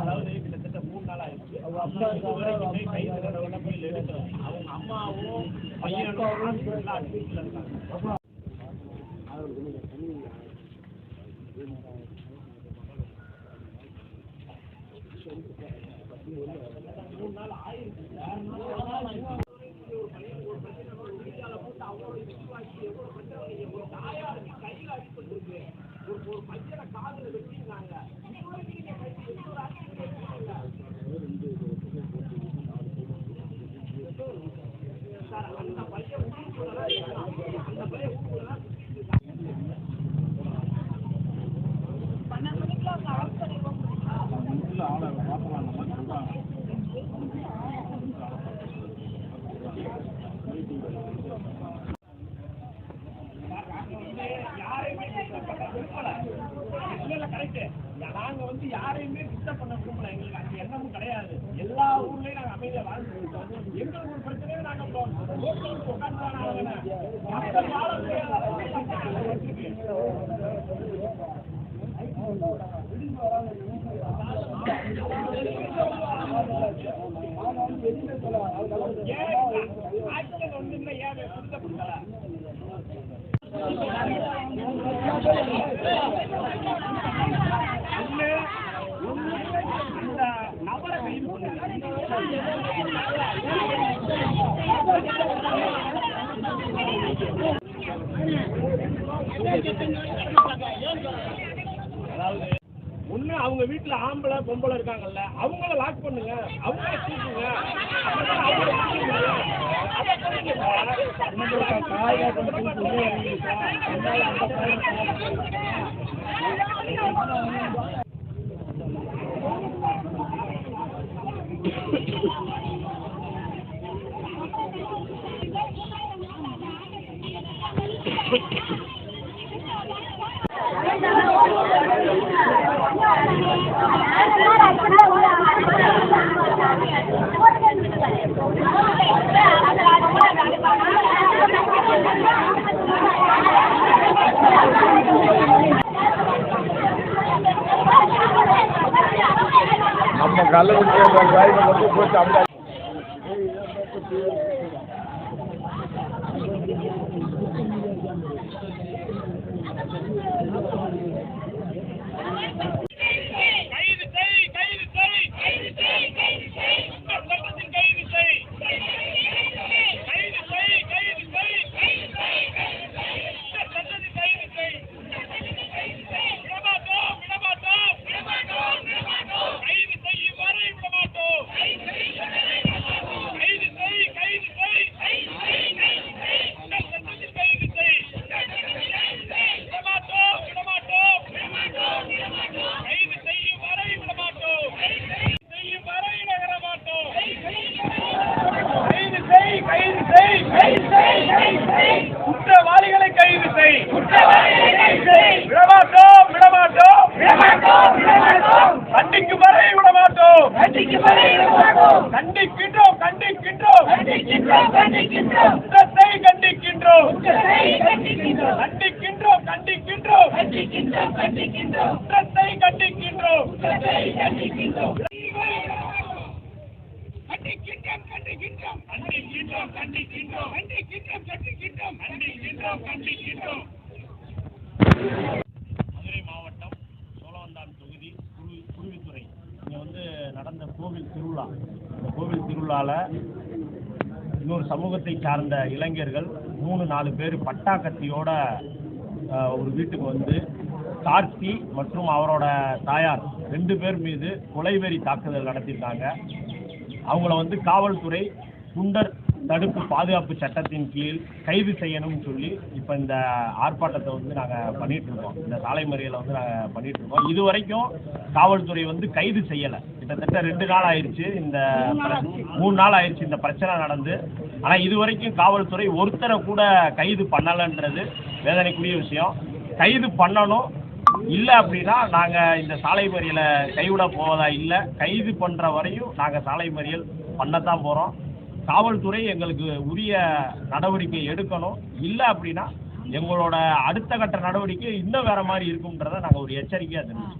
அதாவது கிட்டத்தட்ட மூணு நாள் ஆயிடுச்சு அவங்க அப்பா அவங்க அம்மாவும் பையனும் அவ்வளவு விரிவாக்கி எவ்வளவு பிரச்சனை எவ்வளவு தாயாருக்கு கையில் அடிபட்டு ஒரு ஒரு பையனை காதல கரெக்ட் நாங்க வந்து யாரையுமே டிஸ்டர்ப் பண்ண விரும்பல. எங்களுக்கு அந்த எண்ணமும் கிடையாது. எல்லா ஊர்லயும் நாங்க அமைதியா வாழ்ந்துருக்கோம் எங்களுக்கு ஒரு பிரச்சனையும் நாங்க இப்போ ரோட்ல வந்து உட்கார்ந்து மக்கள் வாழ ஆக்சிடென்ட் வந்து ஏன் சுத்தப்படுத்தல ஒண்ணு ஒண்ணு அந்த நபரை கைது பண்ணுங்க அதாவது ஒண்ணு அவங்க வீட்டுல ஆம்பளை பொம்பளை இருக்காங்கல்ல அவங்கள லாக் பண்ணுங்க. அவங்கள தூக்குங்க அப்பதான் I'm निकालो குற்றவாளியை விடமாட்டோம் விடமாட்டோம். கண்டிக்கும் வரை விடமாட்டோம். கண்டிக்கின்றோம் கண்டிக்கின்றோம். குற்றத்தை கண்டிக்கின்றோம். கண்டிக்கின்றோம். கண்டிக்கின்றோம். குற்றத்தை கண்டிக்கின்றோம். கண்டிக்கின்றோம் கண்டிக்கின்றோம் கண்டிக்கின்றோம் கண்டிக்கின்றோம் கண்டிக்கின்றோம் கண்டிக்கின்றோம் கண்டிக்கின்றோம் மதுரை மாவட்டம் சோழவந்தான் தொகுதி குரு குருவித்துறை. இங்கே வந்து நடந்த கோவில் திருவிழா. இந்த கோவில் திருவிழாவில் இன்னொரு சமூகத்தை சார்ந்த இளைஞர்கள் மூணு நாலு பேர் பட்டா கத்தியோட ஒரு வீட்டுக்கு வந்து கார்த்தி மற்றும் அவரோட தாயார் ரெண்டு பேர் மீது கொலைவெறி தாக்குதல் நடத்தியிருக்காங்க. அவங்கள வந்து காவல்துறை குண்டர் தடுப்பு பாதுகாப்பு சட்டத்தின் கீழ் கைது செய்யணும்னு சொல்லி இப்போ இந்த ஆர்ப்பாட்டத்தை வந்து நாங்கள் பண்ணிட்டு இருக்கோம். இந்த சாலை மறியலை வந்து நாங்கள் பண்ணிட்டு இருக்கோம். இது வரைக்கும் காவல்துறை வந்து கைது செய்யலை. கிட்டத்தட்ட ரெண்டு நாள் ஆயிடுச்சு இந்த மூணு நாள் ஆயிடுச்சு இந்த பிரச்சனை நடந்து. ஆனால் இது வரைக்கும் காவல்துறை ஒருத்தரை கூட கைது பண்ணலைன்றது வேதனைக்குரிய விஷயம். கைது பண்ணணும். இல்லை அப்படின்னா நாங்கள் இந்த சாலை மறியலை கைவிட போவதா இல்லை கைது பண்ணுற வரையும் நாங்கள் சாலை மறியல் பண்ணத்தான் போகிறோம் காவல்துறை எங்களுக்கு உரிய நடவடிக்கை எடுக்கணும். இல்லை அப்படின்னா எங்களோட அடுத்த கட்ட நடவடிக்கை இன்னும் வேற மாதிரி இருக்கும்ன்றத நாங்கள் ஒரு எச்சரிக்கையாக தெரிவிச்சுக்கிறோம்.